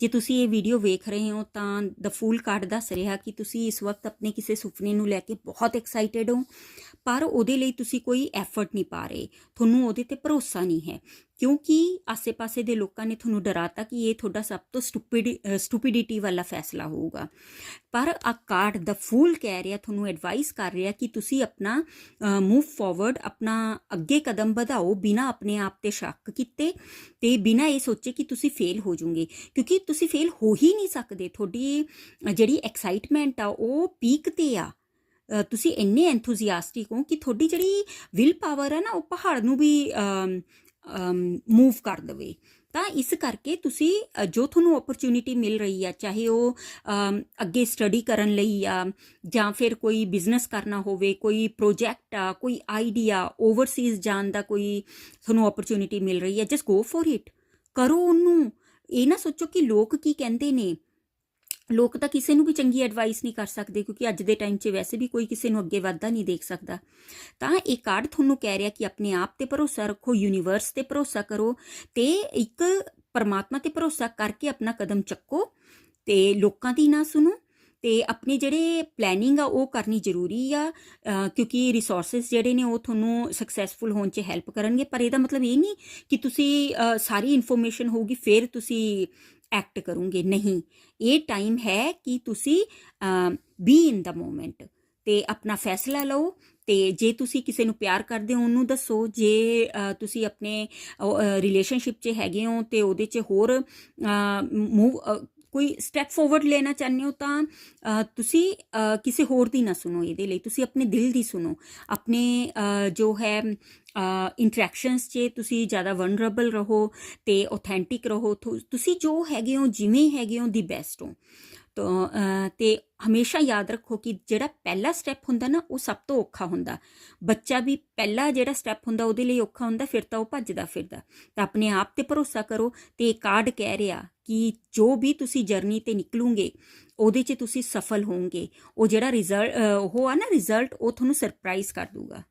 ਜੇ ਤੁਸੀਂ ਇਹ ਵੀਡੀਓ ਵੇਖ ਰਹੇ ਹੋ ਤਾਂ ਦ ਫੂਲ ਕਾਰਡ ਦੱਸ ਰਿਹਾ ਕਿ ਤੁਸੀਂ ਇਸ ਵਕਤ ਆਪਣੇ ਕਿਸੇ ਸੁਪਨੇ ਨੂੰ ਲੈ ਕੇ ਬਹੁਤ ਐਕਸਾਈਟਿਡ ਹੋ, ਪਰ ਉਹਦੇ ਲਈ ਤੁਸੀਂ ਕੋਈ ਐਫਰਟ ਨਹੀਂ ਪਾ ਰਹੇ, ਤੁਹਾਨੂੰ ਉਹਦੇ ਤੇ ਭਰੋਸਾ ਨਹੀਂ ਹੈ। ਕਿਉਂਕਿ ਆਸੇ-ਪਾਸੇ ਦੇ ਲੋਕਾਂ ਨੇ ਤੁਹਾਨੂੰ ਡਰਾਤਾ ਕਿ ਇਹ ਤੁਹਾਡਾ ਸਭ ਤੋਂ ਸਟੂਪਿਡ ਸਟੂਪਿਡਿਟੀ ਵਾਲਾ ਫੈਸਲਾ ਹੋਊਗਾ। ਪਰ ਆ ਕਾਰਡ ਦਾ ਫੂਲ ਕਹਿ ਰਿਹਾ, ਤੁਹਾਨੂੰ ਐਡਵਾਈਸ ਕਰ ਰਿਹਾ ਕਿ ਤੁਸੀਂ ਆਪਣਾ ਮੂਵ ਫਾਰਵਰਡ ਆਪਣਾ ਅੱਗੇ ਕਦਮ ਵਧਾਓ ਬਿਨਾ ਆਪਣੇ ਆਪ ਤੇ ਸ਼ੱਕ ਕੀਤੇ ਤੇ ਬਿਨਾ ਇਹ ਸੋਚੇ ਕਿ ਤੁਸੀਂ ਫੇਲ ਹੋ ਜਾਓਗੇ। ਕਿਉਂਕਿ ਤੁਸੀਂ ਫੇਲ ਹੋ ਹੀ ਨਹੀਂ ਸਕਦੇ। ਤੁਹਾਡੀ ਜਿਹੜੀ ਐਕਸਾਈਟਮੈਂਟ ਆ, ਉਹ ਪੀਕ ਤੇ ਆ। ਤੁਸੀਂ ਇੰਨੇ ਐਂਥੂਸੀਆਸਟਿਕ ਹੋ ਕਿ ਤੁਹਾਡੀ ਜਿਹੜੀ ਵਿਲ ਪਾਵਰ ਹੈ ਨਾ, ਉਹ ਪਹਾੜ ਨੂੰ ਵੀ ਮੂਵ ਕਰ ਦਵੇ। ਤਾਂ ਇਸ ਕਰਕੇ ਤੁਸੀਂ ਜੋ ਤੁਹਾਨੂੰ ਓਪਰਚੁਨਿਟੀ ਮਿਲ ਰਹੀ ਆ, ਚਾਹੇ ਉਹ ਅੱਗੇ ਸਟੱਡੀ ਕਰਨ ਲਈ ਆ, ਜਾਂ ਫਿਰ ਕੋਈ ਬਿਜ਼ਨਸ ਕਰਨਾ ਹੋਵੇ, ਕੋਈ ਪ੍ਰੋਜੈਕਟ ਆ, ਕੋਈ ਆਈਡੀਆ ਓਵਰਸੀਜ਼ ਜਾਣ ਦਾ ਕੋਈ ਤੁਹਾਨੂੰ ਓਪਰਚੁਨਿਟੀ ਮਿਲ ਰਹੀ ਆ ਜਸਟ ਗੋ ਫॉर ਇਟ ਕਰੋ ਉਹਨੂੰ। ਇਹ ਨਾ ਸੋਚੋ ਕਿ ਲੋਕ ਕੀ ਕਹਿੰਦੇ ਨੇ ਲੋਕ ਤਾਂ ਕਿਸੇ ਨੂੰ ਵੀ ਚੰਗੀ ਐਡਵਾਈਸ ਨਹੀਂ ਕਰ ਸਕਦੇ ਕਿਉਂਕਿ ਅੱਜ ਦੇ ਟਾਈਮ 'ਚ ਵੈਸੇ ਵੀ ਕੋਈ ਕਿਸੇ ਨੂੰ ਅੱਗੇ ਵੱਧਦਾ ਨਹੀਂ ਦੇਖ ਸਕਦਾ। ਤਾਂ ਇਹ ਕਾਰਡ ਤੁਹਾਨੂੰ ਕਹਿ ਰਿਹਾ ਕਿ ਆਪਣੇ ਆਪ ਤੇ ਭਰੋਸਾ ਰੱਖੋ ਯੂਨੀਵਰਸ ਤੇ ਭਰੋਸਾ ਕਰੋ ਤੇ ਇੱਕ ਪਰਮਾਤਮਾ ਤੇ ਭਰੋਸਾ ਕਰਕੇ ਆਪਣਾ ਕਦਮ ਚੱਕੋ ਤੇ ਲੋਕਾਂ ਦੀ ਨਾ ਸੁਣੋ ਤੇ ਆਪਣੇ ਜਿਹੜੇ ਪਲੈਨਿੰਗ ਆ ਉਹ ਕਰਨੀ ਜ਼ਰੂਰੀ ਆ ਕਿਉਂਕਿ ਰਿਸੋਰਸਸ ਜਿਹੜੇ ਨੇ ਉਹ ਤੁਹਾਨੂੰ ਸਕਸੈਸਫੁਲ ਹੋਣ 'ਚ ਹੈਲਪ ਕਰਨਗੇ। ਪਰ ਇਹਦਾ ਮਤਲਬ ਇਹ ਨਹੀਂ ਕਿ ਤੁਸੀਂ ਸਾਰੀ ਇਨਫੋਰਮੇਸ਼ਨ ਹੋਊਗੀ, ਫਿਰ ਤੁਸੀਂ ਐਕਟ ਕਰੋਗੇ। ਨਹੀਂ, ਇਹ ਟਾਈਮ ਹੈ ਕਿ ਤੁਸੀਂ ਬੀ ਇਨ ਦਾ ਮੋਮੈਂਟ ਤੇ ਆਪਣਾ ਫੈਸਲਾ ਲਓ ਤੇ ਜੇ ਤੁਸੀਂ ਕਿਸੇ ਨੂੰ ਪਿਆਰ ਕਰਦੇ ਹੋ, ਉਹਨੂੰ ਦੱਸੋ। ਜੇ ਤੁਸੀਂ ਆਪਣੇ ਰਿਲੇਸ਼ਨਸ਼ਿਪ 'ਚ ਹੈਗੇ ਹੋ ਤੇ ਉਹਦੇ 'ਚ ਹੋਰ ਮੂਵ ਕੋਈ ਸਟੈਪ ਫੋਰਵਰਡ ਲੈਣਾ ਚਾਹੁੰਦੇ ਹੋ ਤਾਂ ਤੁਸੀਂ ਕਿਸੇ ਹੋਰ ਦੀ ਨਾ ਸੁਣੋ ਇਹਦੇ ਲਈ। ਤੁਸੀਂ ਆਪਣੇ ਦਿਲ ਦੀ ਸੁਣੋ। ਆਪਣੇ ਜੋ ਹੈ ਇੰਟਰੈਕਸ਼ਨਸ 'ਚ ਤੁਸੀਂ ਜ਼ਿਆਦਾ ਵਨਰੇਬਲ ਰਹੋ ਤੇ ਆਥੈਂਟਿਕ ਰਹੋ। ਤੁਸੀਂ ਜੋ ਹੈਗੇ ਹੋ, ਜਿਵੇਂ ਹੈਗੇ ਹੋ, ਦੀ ਬੈਸਟ ਹੋ। ਤਾਂ ਤੇ ਹਮੇਸ਼ਾ ਯਾਦ ਰੱਖੋ ਕਿ ਜਿਹੜਾ ਪਹਿਲਾ ਸਟੈਪ ਹੁੰਦਾ ਨਾ, ਉਹ ਸਭ ਤੋਂ ਔਖਾ ਹੁੰਦਾ। ਬੱਚਾ ਵੀ ਪਹਿਲਾ ਜਿਹੜਾ ਸਟੈਪ ਹੁੰਦਾ, ਉਹਦੇ ਲਈ ਔਖਾ ਹੁੰਦਾ, ਫਿਰ ਤਾਂ ਉਹ ਭੱਜਦਾ ਫਿਰਦਾ। ਤਾਂ ਆਪਣੇ ਆਪ ਤੇ ਭਰੋਸਾ ਕਰੋ ਤੇ ਕਾਰਡ ਕਹਿ ਰਿਹਾ ਕਿ ਜੋ ਵੀ ਤੁਸੀਂ ਜਰਨੀ ਤੇ ਨਿਕਲੂਗੇ, ਉਹਦੇ 'ਚ ਤੁਸੀਂ ਸਫਲ ਹੋਵੋਗੇ। ਉਹ ਜਿਹੜਾ ਰਿਜ਼ਲਟ ਉਹ ਆ ਨਾ ਰਿਜ਼ਲਟ ਉਹ ਤੁਹਾਨੂੰ ਸਰਪ੍ਰਾਈਜ਼ ਕਰ ਦੂਗਾ